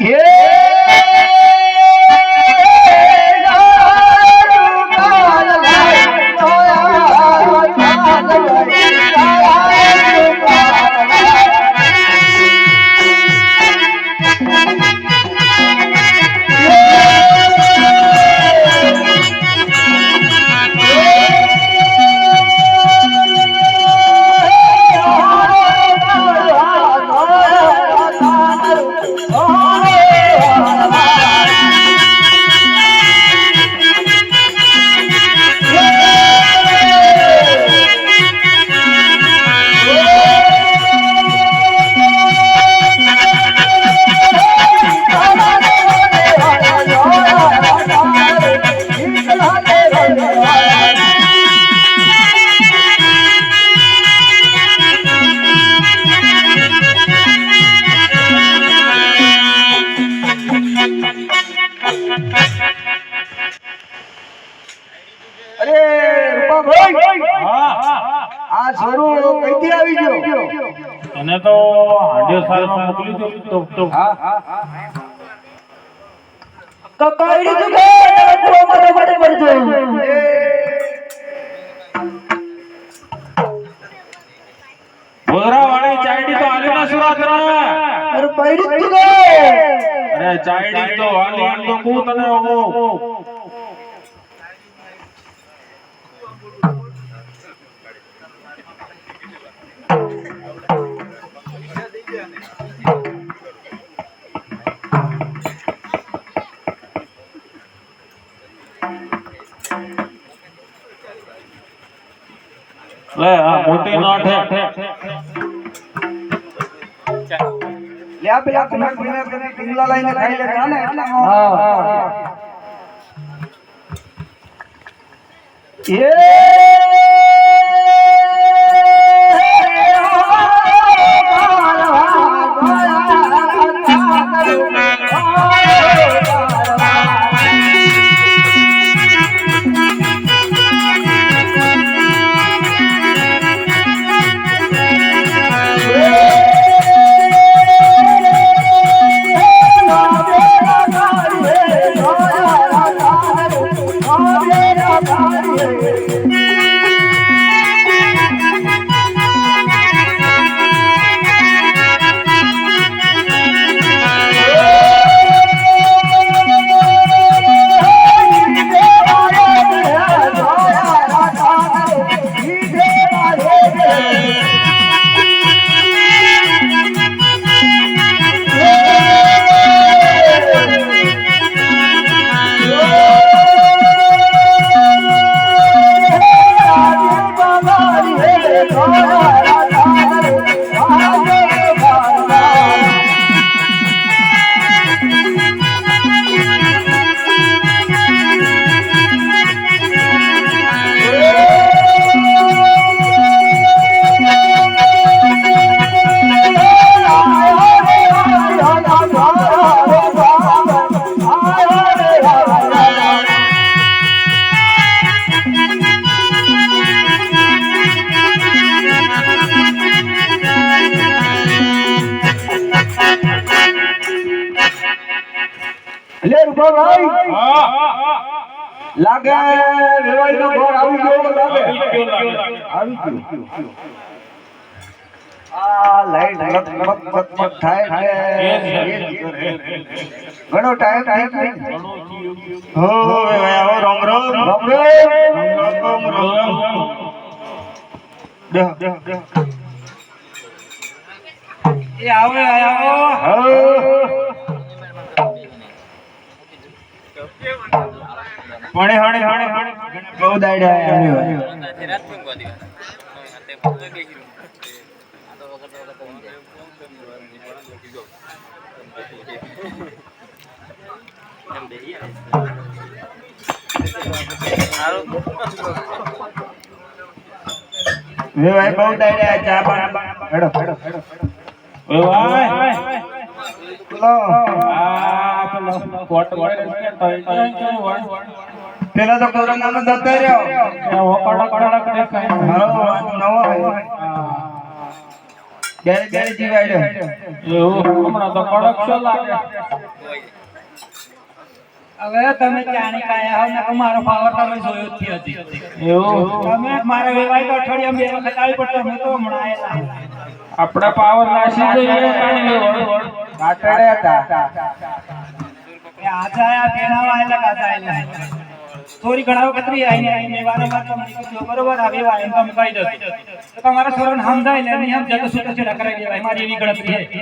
અરે તો કઈડી તું કે કુવા માટે માટે ભોદરા વાળી તો આલી ના સુરાત ને અરે પૈડી તું અરે ચાયડી તો વાલી તો કુ તને હું લે આ મોટી નાઠે લે આ પેલા કુમાર કુમાર કરીને પિંગલા લઈને ખાઈ લેતા ને એટલે હા લે લાગે વેવાઈ નો ઘર આવી ગયો લાગે. આવી ગયો આ લાઈટ થાય છે. ઘણો ટાઈમ હો આવો રામ રામ રામ. રામ રામ રામ. દેહ દેહ દેહ એ આવે આવો. હો. હણે હણે બહુ દાડ્યા આવ્યો વેવાઈ બહુ દાડ્યા ચા પાણી હેડો હેડો હેડો ઓય ભાઈ લો આ પેલો કોટ કોટ તો પેલા તો કોરોના નો દત્ત રહ્યો. ઓકડા કરે નવો બેરે બેરે જીવાડ્યો. એવું? હમણાં તો કડક છે લાગે. હવે તમે જાણી કાયા હો ને અમારો પાવર તમે જોયો જ નથી એવું? તમે મારા વેવાય તો અઠવાડિયામાં બે વખત આવી પડતો અમે તો હમણાં આયેલા. આપડા પાવર નાસી જોઈએ કાઢી લેવો કાટડે હતા. એ આજે આયા ભેણાવા આયેલા કાજા આયેલા. થોડી ઘણા વખત રહી આઈને આઈને વારંવાર તમને કીધું બરોબર આ વેવાય એમ તમે કહી દો તો તમારા છોરાને સમજાય ને નહીં જતો તો છે છેડા કરાવી દેવાય મારી એવી ગણતરી છે.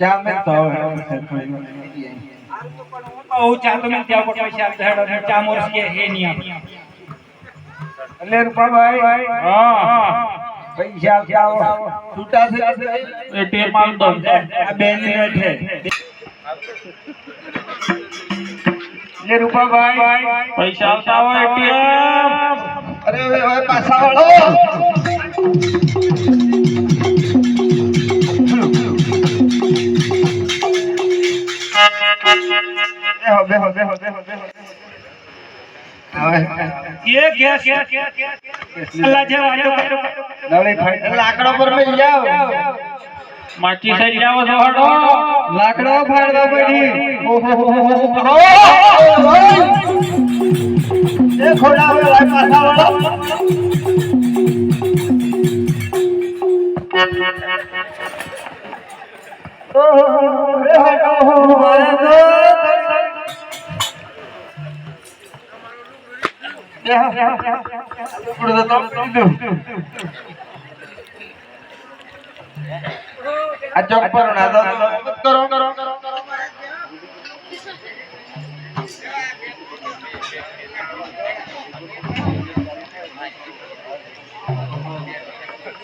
જામે તો ઓ ચા તો મેં ત્યાં પર પૈસા આપી હેડો ને ચા મોરસ કે હે નિયમ એટલે રૂપાભાઈ હા. પૈસા આપતા છૂટા છે એટીએમ આલ દો આ બે મિનિટ છે એટલે રૂપાભાઈ પૈસા આવતા હોય એટીએમ. અરે હવે પાછા વળો બેહો બેહો બેહો બેહો લાકડો પર જાવ માચી સાઈડ જાવ છો હટો લાકડો ફાડવા પડી એ ખોડા હવે લાય પાછા વળો ઓહો રે ઓહો મારે તો આ ચોક પર કરો કરો.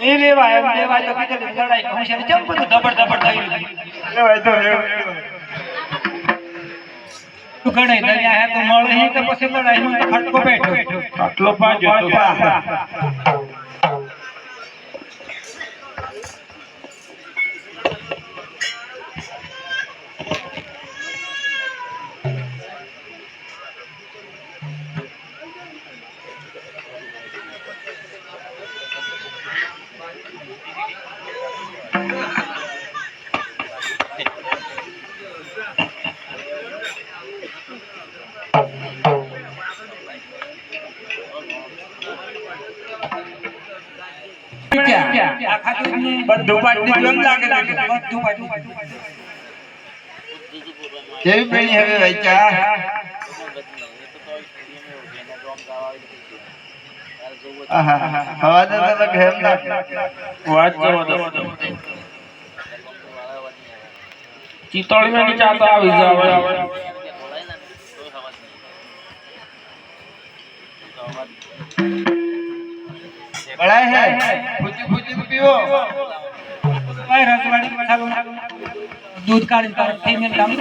એ લેવાય એમ લેવાય તો કીધું લડાઈ છે ચમ બધું ધબડ ધબડ થઈ રહ્યું? લેવાય તો તું ગણાય દરિયા હે તો મળે તો પછી લડાઈ ખટકો બેઠો. આટલો પાજો બધું પાટી કેમ લાગે? બધું પાટી કેવી પેણી હવે ભાઈ હવા તો ઘેર વાત જવા દો ચિતોડી ની ચા તો આવી જાવ બળાય હે ફૂટી ફૂટી પીવો ભાઈ રજવાડી મસાલો દૂધ કાઢી તરત થઈ મેં લાવ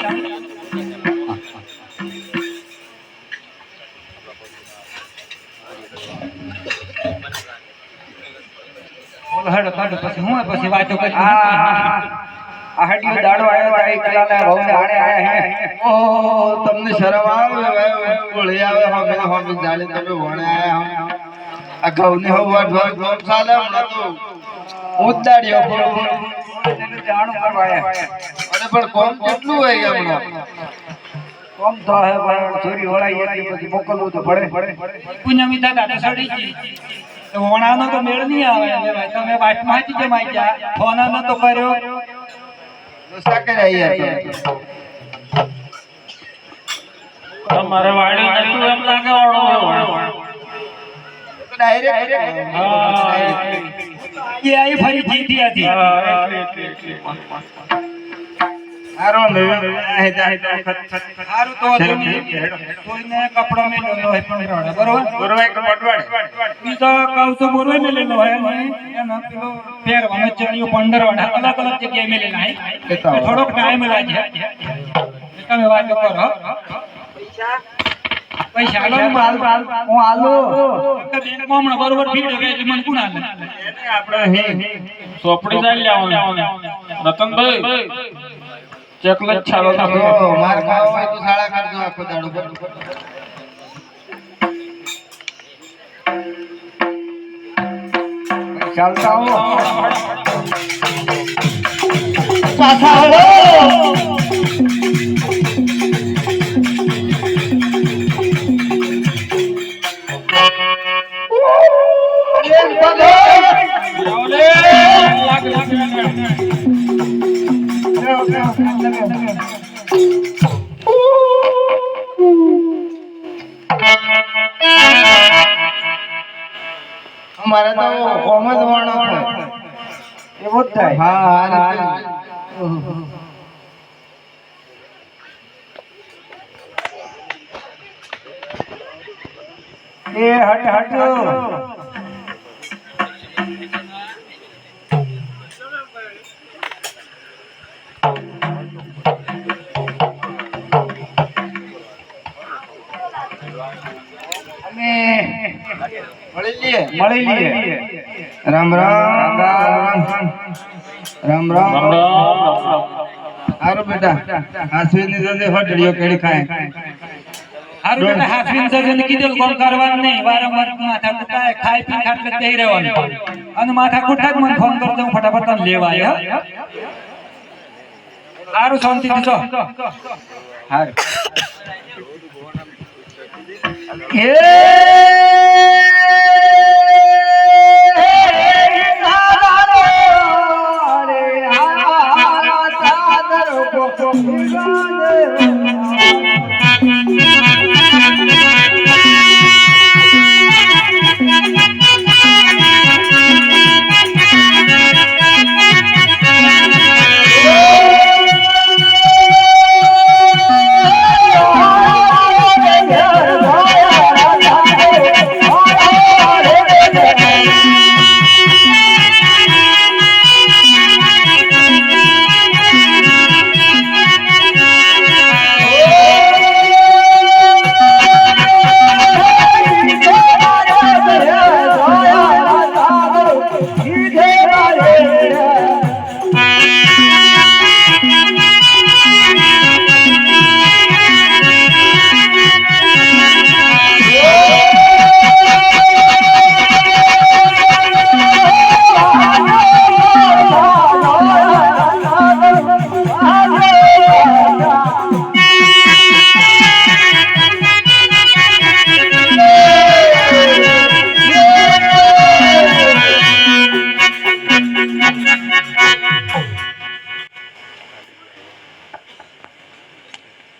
હડ હેડો પછી હું પછી વાતો કરી આ આ હડિયો દાડો આયો તા એકલાના ઘઉંને આણે આયા હે ઓહો તમને શરમ આવે ઓળી આવે હમે હમે જાણે તમે વણે આયા હો આ ઘઉંને હો વાટ વાટ વાટ ચાલે હમણાં તો. ઉદાડ્યો પણ. જાણ કરવા અને પણ કોમ કેટલું હોય હમણાં? કોમ તો હે પણ ચોરી વળાઈ એટલી બધી મોકલવું તો પડે. પડે પૂનમી દાદા તો સડી ગઈ. તો વણાનો તો મેળ નહીં આવે તમે વાટમાં જ જમાઈ જા ફોનાનો તો કર્યો. તમારે વાડી નતું એમ લાગે વાળો. ડાયરેક્ટ હા. એ આઈ ફરી જીતી હતી. હારો ને આહે જાહે જાહે સારું તો વાંધો નહીં. કોઈને કપડો પણ બરોબર? બીજો કહું તો અને એનો પેલો પહેરવાનો ચણિયો પંદરવાળા અલગ અલગ જગ્યાએ. એ થોડોક ટાઈમ લાગે. તમે વાત કરો. પૈસા? માલ હું આલુ બેંકમાં બરોબર ભીડ હોય એટલે મને કોણ આલે? આપણે હે સોપડી જાય લેવાનું રતનભાઈ ચકલેટ છાલો જો માર ખાવો હોય તો શાળા કરજો આખો દાડો ચાલતા હો. પાછા અમારે તો કોમ જ વાણો એવો જ થાય. હા હા હા. એ હટ હટ. મળી લઈએ રામ રામ. રામ રામ. રામ રામ. હારું બેટા. હાસવીનની જલ્દી હટડીઓ કેડી ખાય. હારું બેટા હાસવીન સજન કીધું કોલ કરવાનું નહીં? વારંવાર માથા કુટાય ખાઈ પી ખાટલે જઈ રહેવાનું અને માથા કુટા મને ફોન કરતો હું ફટાફટ તને લેવા આવ્યો હારું શાંતિ દીધો હારું. Yeah!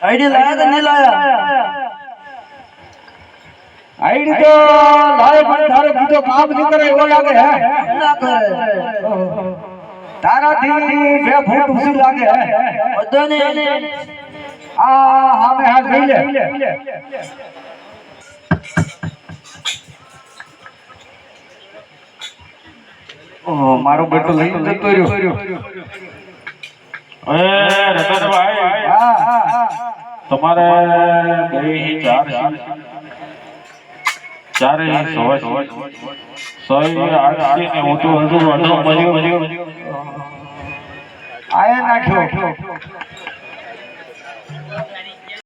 આઈડી લાયા કે નહીં લાયા? આઈડી તો લાય પણ તારો બીજો કામ નહીં કરે એવો લાગે હે? ના કરે. તારાથી બે ફૂટ ઊંચી લાગે હે? બધાને. આ હામે હાથ ગઈ લે. મારો બેટો લઈ જતો રહ્યો. એ રતનભાઈ. તમારે બે હિ ચાર. ચારે હિ સો સો આઠ ને હું તો હજુ અડધો મળ્યો મળ્યો આયા નાખ્યો.